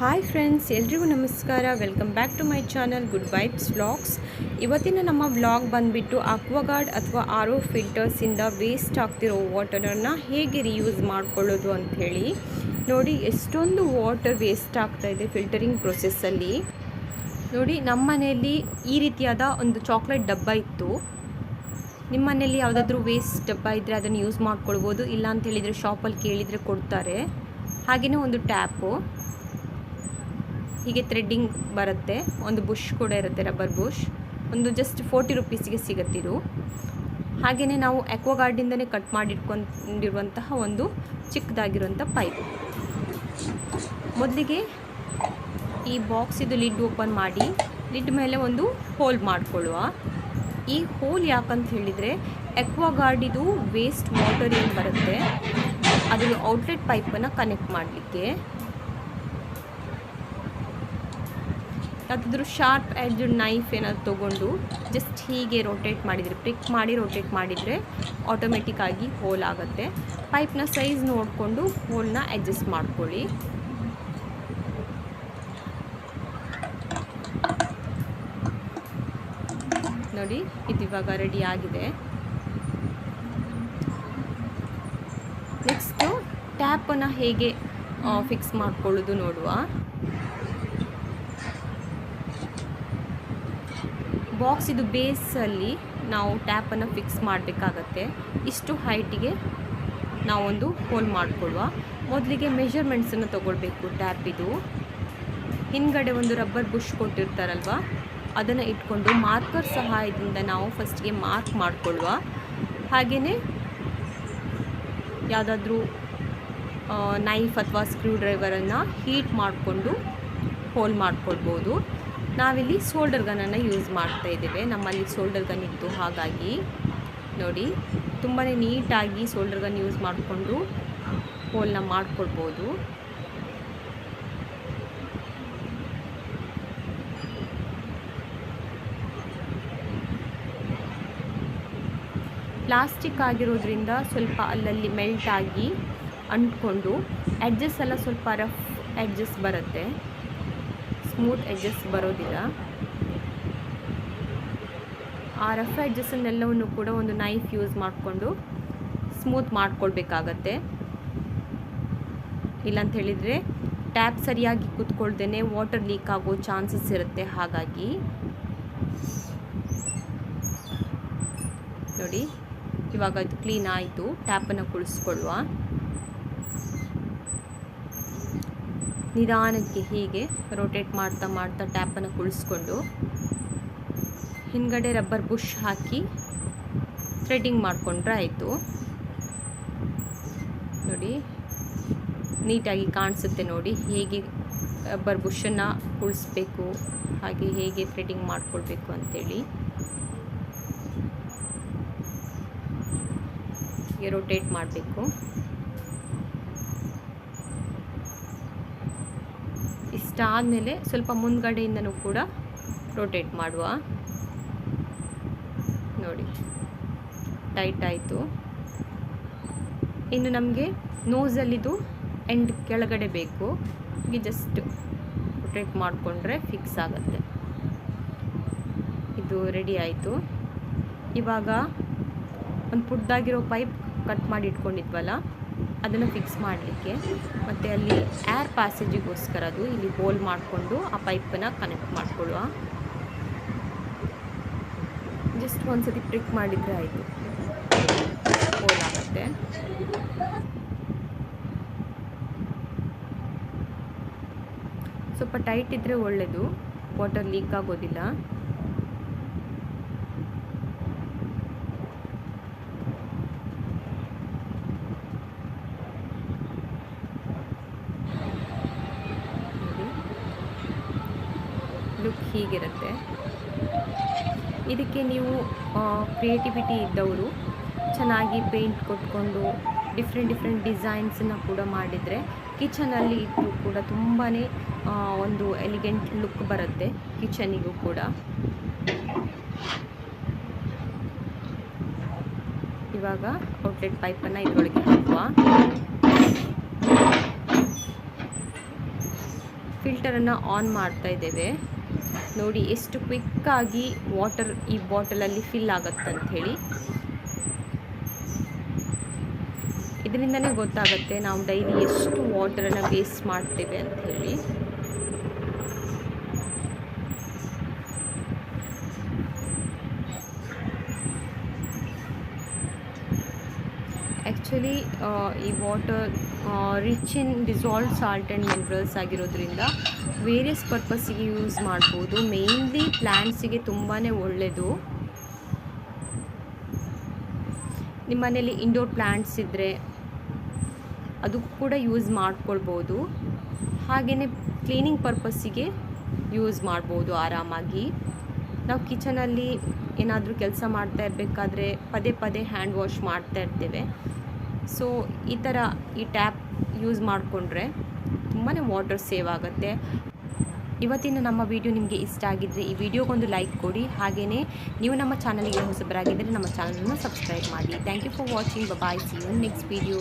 Hi friends ಎಲ್ರಿಗೂ ನಮಸ್ಕಾರ. Welcome back to my channel good vibes vlogs ಇವತ್ತಿನ ನಮ್ಮ ವ್ಲಾಗ್ ಬಂದುಬಿಟ್ಟು ಅಕ್ವಾಗಾರ್ಡ್ ಅಥವಾ ಆರ್ ಒ ಫಿಲ್ಟರ್ಸಿಂದ ವೇಸ್ಟ್ ಆಗ್ತಿರೋ ವಾಟರನ್ನು ಹೇಗೆ ರಿಯೂಸ್ ಮಾಡ್ಕೊಳ್ಳೋದು ಅಂಥೇಳಿ. ನೋಡಿ, ಎಷ್ಟೊಂದು ವಾಟರ್ ವೇಸ್ಟ್ ಆಗ್ತಾ ಇದೆ ಫಿಲ್ಟರಿಂಗ್ ಪ್ರೊಸೆಸ್ಸಲ್ಲಿ ನೋಡಿ ನಮ್ಮ ಮನೆಯಲ್ಲಿ ಈ ರೀತಿಯಾದ ಒಂದು ಚಾಕ್ಲೇಟ್ ಡಬ್ಬ ಇತ್ತು. ನಿಮ್ಮ ಮನೆಯಲ್ಲಿ ಯಾವುದಾದ್ರೂ ವೇಸ್ಟ್ ಡಬ್ಬ ಇದ್ದರೆ ಅದನ್ನು ಯೂಸ್ ಮಾಡ್ಕೊಳ್ಬೋದು. ಇಲ್ಲ ಅಂತ ಹೇಳಿದರೆ ಶಾಪಲ್ಲಿ ಕೇಳಿದರೆ ಕೊಡ್ತಾರೆ. ಹಾಗೆಯೇ ಒಂದು ಟ್ಯಾಪು ಹೀಗೆ ಥ್ರೆಡ್ಡಿಂಗ್ ಬರುತ್ತೆ. ಒಂದು ಬುಷ್ ಕೂಡ ಇರುತ್ತೆ ರಬ್ಬರ್ ಬುಷ್ ಒಂದು ಜಸ್ಟ್ ಫೋರ್ಟಿ ರುಪೀಸಿಗೆ ಸಿಗುತ್ತಿದು ಹಾಗೆಯೇ ನಾವು ಎಕ್ವಗಾರ್ಡಿಂದನೇ ಕಟ್ ಮಾಡಿಟ್ಕೊಂಡಿರುವಂತಹ ಒಂದು ಚಿಕ್ಕದಾಗಿರುವಂಥ ಪೈಪ್ ಮೊದಲಿಗೆ ಈ ಬಾಕ್ಸಿದು ಇದು ಲಿಡ್ ಓಪನ್ ಮಾಡಿ ಲಿಡ್ ಮೇಲೆ ಒಂದು ಹೋಲ್ ಮಾಡಿಕೊಳ್ಳುವ. ಈ ಹೋಲ್ ಯಾಕಂತ ಹೇಳಿದರೆ ಎಕ್ವಾಗಾರ್ಡಿದು ವೇಸ್ಟ್ ವಾಟರ್ ಏನು ಬರುತ್ತೆ. ಅದನ್ನು ಔಟ್ಲೆಟ್ ಪೈಪನ್ನು ಕನೆಕ್ಟ್ ಮಾಡಲಿಕ್ಕೆ. ಯಾವುದಾದ್ರೂ ಶಾರ್ಪ್ ಎಡ್ಜ್ ನೈಫ್ ಏನಾದ್ರು ತೊಗೊಂಡು ಜಸ್ಟ್ ಹೀಗೆ ರೋಟೇಟ್ ಮಾಡಿದರೆ ಪ್ರಿಕ್ ಮಾಡಿ ರೊಟೇಟ್ ಮಾಡಿದರೆ ಆಟೋಮೆಟಿಕ್ಕಾಗಿ ಹೋಲ್ ಆಗುತ್ತೆ. ಪೈಪ್ನ ಸೈಜ್ ನೋಡಿಕೊಂಡು ಹೋಲ್ನ ಅಡ್ಜಸ್ಟ್ ಮಾಡ್ಕೊಳ್ಳಿ. ನೋಡಿ, ಇದು ಇವಾಗ ರೆಡಿ ಆಗಿದೆ. ನೆಕ್ಸ್ಟು ಟ್ಯಾಪನ್ನು ಹೇಗೆ ಫಿಕ್ಸ್ ಮಾಡ್ಕೊಳ್ಳೋದು ನೋಡುವ. ಬಾಕ್ಸ್ ಇದು ಬೇಸಲ್ಲಿ ನಾವು ಟ್ಯಾಪನ್ನು ಫಿಕ್ಸ್ ಮಾಡಬೇಕಾಗತ್ತೆ. ಇಷ್ಟು ಹೈಟಿಗೆ ನಾವೊಂದು ಹೋಲ್ ಮಾಡಿಕೊಳ್ಳುವ. ಮೊದಲಿಗೆ ಮೆಷರ್ಮೆಂಟ್ಸನ್ನು ತೊಗೊಳ್ಬೇಕು ಟ್ಯಾಪಿದು ಹಿಂದ್ಗಡೆ ಒಂದು ರಬ್ಬರ್ ಬುಷ್ ಕೊಟ್ಟಿರ್ತಾರಲ್ವ? ಅದನ್ನು ಇಟ್ಕೊಂಡು ಮಾರ್ಕರ್ ಸಹಾಯದಿಂದ ನಾವು ಫಸ್ಟಿಗೆ ಮಾರ್ಕ್ ಮಾಡಿಕೊಳ್ಳುವ. ಹಾಗೆಯೇ ಯಾವುದಾದ್ರೂ ನೈಫ್ ಅಥವಾ ಸ್ಕ್ರೂ ಡ್ರೈವರನ್ನು ಹೀಟ್ ಮಾಡಿಕೊಂಡು ಹೋಲ್ ಮಾಡ್ಕೊಳ್ಬೋದು. ನಾವಿಲ್ಲಿ ಸೋಲ್ಡರ್ ಗನ್ನನ್ನು ಯೂಸ್ ಮಾಡ್ತಾ ಇದ್ದೇವೆ. ನಮ್ಮಲ್ಲಿ ಸೋಲ್ಡರ್ ಗನ್ ಇತ್ತು, ಹಾಗಾಗಿ. ನೋಡಿ ತುಂಬಾ ನೀಟಾಗಿ ಸೋಲ್ಡರ್ ಗನ್ ಯೂಸ್ ಮಾಡಿಕೊಂಡು ಹೋಲ್ನ ಮಾಡಿಕೊಡ್ಬೋದು ಪ್ಲಾಸ್ಟಿಕ್ ಆಗಿರೋದ್ರಿಂದ ಸ್ವಲ್ಪ ಅಲ್ಲಲ್ಲಿ ಮೆಲ್ಟ್ ಆಗಿ ಅಂಟ್ಕೊಂಡು ಅಡ್ಜಸ್ಟ್ ಎಲ್ಲ ಸ್ವಲ್ಪ ರಫ್ ಎಡ್ಜಸ್ ಬರುತ್ತೆ. ಸ್ಮೂತ್ ಎಡ್ಜಸ್ ಬರೋದಿಲ್ಲ. ಆ ರಫ್ ಎಡ್ಜಸ್ಸನ್ನೆಲ್ಲವನ್ನು ಕೂಡ ಒಂದು ನೈಫ್ ಯೂಸ್ ಮಾಡಿಕೊಂಡು ಸ್ಮೂತ್ ಮಾಡ್ಕೊಳ್ಬೇಕಾಗತ್ತೆ. ಇಲ್ಲಂತ ಹೇಳಿದರೆ ಟ್ಯಾಪ್ ಸರಿಯಾಗಿ ಕೂತ್ಕೊಳ್ದೇ ವಾಟರ್ ಲೀಕ್ ಆಗೋ ಚಾನ್ಸಸ್ ಇರುತ್ತೆ ಹಾಗಾಗಿ. ನೋಡಿ, ಇವಾಗ ಅದು ಕ್ಲೀನ್ ಆಯಿತು ಟ್ಯಾಪನ್ನು ಕುಳಿಸ್ಕೊಳ್ಳುವ. ನಿಧಾನಕ್ಕೆ ಹೀಗೆ ರೋಟೇಟ್ ಮಾಡ್ತಾ ಮಾಡ್ತಾ ಟ್ಯಾಪನ್ನು ಕುಳಿಸ್ಕೊಂಡು ಹಿಂದ್ಗಡೆ ರಬ್ಬರ್ ಬುಷ್ ಹಾಕಿ ಥ್ರೆಡಿಂಗ್ ಮಾಡಿಕೊಂಡ್ರೆ ಆಯಿತು. ನೋಡಿ, ನೀಟಾಗಿ ಕಾಣಿಸುತ್ತೆ ನೋಡಿ, ಹೇಗೆ ರಬ್ಬರ್ ಬುಷನ್ನು ಕುಳಿಸ್ಬೇಕು, ಹಾಗೆ ಹೇಗೆ ಥ್ರೆಡಿಂಗ್ ಮಾಡಿಕೊಳ್ಬೇಕು ಅಂಥೇಳಿ ರೊಟೇಟ್ ಮಾಡಬೇಕು. ಇಷ್ಟಾದಮೇಲೆ ಸ್ವಲ್ಪ ಮುಂದ್ಗಡೆಯಿಂದನೂ ಕೂಡ ರೋಟೇಟ್ ಮಾಡುವ. ನೋಡಿ ಟೈಟ್ ಆಯಿತು. ಇನ್ನು ನಮಗೆ ನೋಸಲ್ಲಿದು ಎಂಡ್ ಕೆಳಗಡೆ ಬೇಕು. ಹೀಗೆ ಜಸ್ಟ್ ರೊಟೇಟ್ ಮಾಡಿಕೊಂಡ್ರೆ ಫಿಕ್ಸ್ ಆಗುತ್ತೆ. ಇದು ರೆಡಿ ಆಯಿತು. ಇವಾಗ ಒಂದು ಪುಡ್ಡಾಗಿರೋ ಪೈಪ್ ಕಟ್ ಮಾಡಿ ಇಟ್ಕೊಂಡಿದ್ವಲ್ಲ ಅದನ್ನು ಫಿಕ್ಸ್ ಮಾಡಲಿಕ್ಕೆ. ಮತ್ತು ಅಲ್ಲಿ ಏರ್ ಪ್ಯಾಸೇಜಿಗೋಸ್ಕರ ಅದು ಇಲ್ಲಿ ಹೋಲ್ ಮಾಡಿಕೊಂಡು ಆ ಪೈಪನ್ನು ಕನೆಕ್ಟ್ ಮಾಡಿಕೊಳ್ಳುವ. ಜಸ್ಟ್ ಒಂದು ಸತಿ ಪ್ರಿಕ್ ಮಾಡಿದರೆ ಆಯಿತು. ಹೋಲ್ ಆಗುತ್ತೆ. ಸ್ವಲ್ಪ ಟೈಟ್ ಇದ್ದರೆ ಒಳ್ಳೆಯದು ವಾಟರ್ ಲೀಕ್ ಆಗೋದಿಲ್ಲ ಲುಕ್ ಹೀಗಿರುತ್ತೆ. ಇದಕ್ಕೆ ನೀವು ಕ್ರಿಯೇಟಿವಿಟಿ ಇದ್ದವರು ಚೆನ್ನಾಗಿ ಪೇಂಟ್ ಕೊಟ್ಕೊಂಡು ಡಿಫ್ರೆಂಟ್ ಡಿಫ್ರೆಂಟ್ ಡಿಸೈನ್ಸನ್ನು ಕೂಡ ಮಾಡಿದರೆ ಕಿಚನಲ್ಲಿ ಇಟ್ಟು ಕೂಡ ತುಂಬಾ ಒಂದು ಎಲಿಗೆಂಟ್ ಲುಕ್ ಬರುತ್ತೆ ಕಿಚನಿಗೂ ಕೂಡ. ಇವಾಗ ಔಟ್ಲೆಟ್ ಪೈಪನ್ನು ಇದರೊಳಗೆ ಹಾಕುವ. ಫಿಲ್ಟರನ್ನು ಆನ್ ಮಾಡ್ತಾ ಇದ್ದೇವೆ. ನೋಡಿ ಎಷ್ಟು ಕ್ವಿಕ್ಕಾಗಿ ವಾಟರ್ ಈ ಬಾಟಲಲ್ಲಿ ಫಿಲ್ ಆಗುತ್ತಂತ ಹೇಳಿ. ಇದರಿಂದನೇ ಗೊತ್ತಾಗುತ್ತೆ ನಾವು ಡೈಲಿ ಎಷ್ಟು ವಾಟರನ್ನು ವೇಸ್ಟ್ ಮಾಡ್ತೇವೆ ಅಂತ ಹೇಳಿ ಆ್ಯಕ್ಚುಲಿ ಈ water rich in dissolve salt and minerals ಆಗಿರೋದ್ರಿಂದ ವೇರಿಯಸ್ ಪರ್ಪಸ್ಸಿಗೆ ಯೂಸ್ ಮಾಡ್ಬೋದು. ಮೇಯ್ನ್ಲಿ ಪ್ಲ್ಯಾಂಟ್ಸಿಗೆ ತುಂಬಾ ಒಳ್ಳೆಯದು ನಿಮ್ಮ ಮನೇಲಿ ಇಂಡೋರ್ ಪ್ಲ್ಯಾಂಟ್ಸ್ ಇದ್ದರೆ ಅದಕ್ಕೂ ಕೂಡ ಯೂಸ್ ಮಾಡ್ಕೊಳ್ಬೋದು. ಹಾಗೆಯೇ ಕ್ಲೀನಿಂಗ್ ಪರ್ಪಸ್ಸಿಗೆ ಯೂಸ್ ಮಾಡ್ಬೋದು ಆರಾಮಾಗಿ. ನಾವು ಕಿಚನಲ್ಲಿ ಏನಾದರೂ ಕೆಲಸ ಮಾಡ್ತಾ ಇರಬೇಕಾದ್ರೆ ಪದೇ ಪದೇ ಹ್ಯಾಂಡ್ ವಾಶ್ ಮಾಡ್ತಾ ಇರ್ತೇವೆ. ಸೊ ಈ ಥರ ಈ ಟ್ಯಾಪ್ ಯೂಸ್ ಮಾಡಿಕೊಂಡ್ರೆ ತುಂಬಾ ವಾಟರ್ ಸೇವ್ ಆಗುತ್ತೆ. ಇವತ್ತಿನ ನಮ್ಮ ವಿಡಿಯೋ ನಿಮಗೆ ಇಷ್ಟ ಆಗಿದ್ದರೆ ಈ ವಿಡಿಯೋಗೊಂದು ಲೈಕ್ ಕೊಡಿ. ಹಾಗೆಯೇ ನೀವು ನಮ್ಮ ಚಾನಲ್ಗೆ ಹೊಸಬರಾಗಿದ್ದರೆ ನಮ್ಮ ಚಾನಲನ್ನು ಸಬ್ಸ್ಕ್ರೈಬ್ ಮಾಡಿ. Thank you for watching bye see you next video